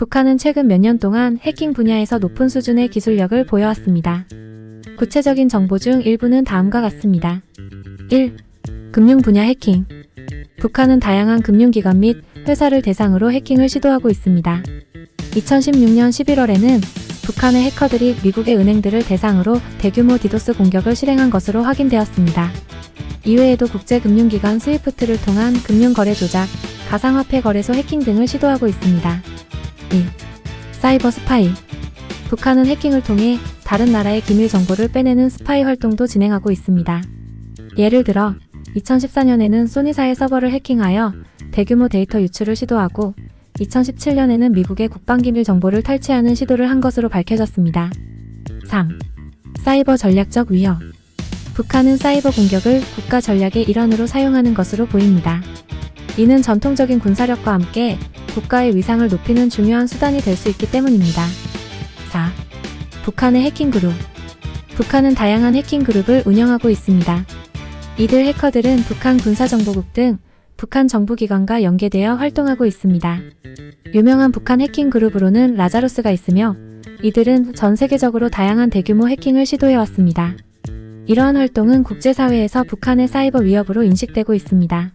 북한은 최근 몇 년 동안 해킹 분야에서 높은 수준의 기술력을 보여왔습니다. 구체적인 정보 중 일부는 다음과 같습니다. 1. 금융 분야 해킹. 북한은 다양한 금융기관 및 회사를 대상으로 해킹을 시도하고 있습니다. 2016년 11월에는 북한의 해커들이 미국의 은행들을 대상으로 대규모 디도스 공격을 실행한 것으로 확인되었습니다. 이외에도 국제금융기관 스위프트를 통한 금융거래 조작, 가상화폐 거래소 해킹 등을 시도하고 있습니다. 2. 사이버 스파이. 북한은 해킹을 통해 다른 나라의 기밀 정보를 빼내는 스파이 활동도 진행하고 있습니다. 예를 들어 2014년에는 소니사의 서버를 해킹하여 대규모 데이터 유출을 시도하고 2017년에는 미국의 국방기밀 정보를 탈취하는 시도를 한 것으로 밝혀졌습니다. 3. 사이버 전략적 위협. 북한은 사이버 공격을 국가 전략의 일환으로 사용하는 것으로 보입니다. 이는 전통적인 군사력과 함께 국가의 위상을 높이는 중요한 수단이 될 수 있기 때문입니다. 4. 북한의 해킹 그룹. 북한은 다양한 해킹 그룹을 운영하고 있습니다. 이들 해커들은 북한 군사정보국 등 북한 정부기관과 연계되어 활동하고 있습니다. 유명한 북한 해킹 그룹으로는 라자루스가 있으며 이들은 전 세계적으로 다양한 대규모 해킹을 시도해왔습니다. 이러한 활동은 국제사회에서 북한의 사이버 위협으로 인식되고 있습니다.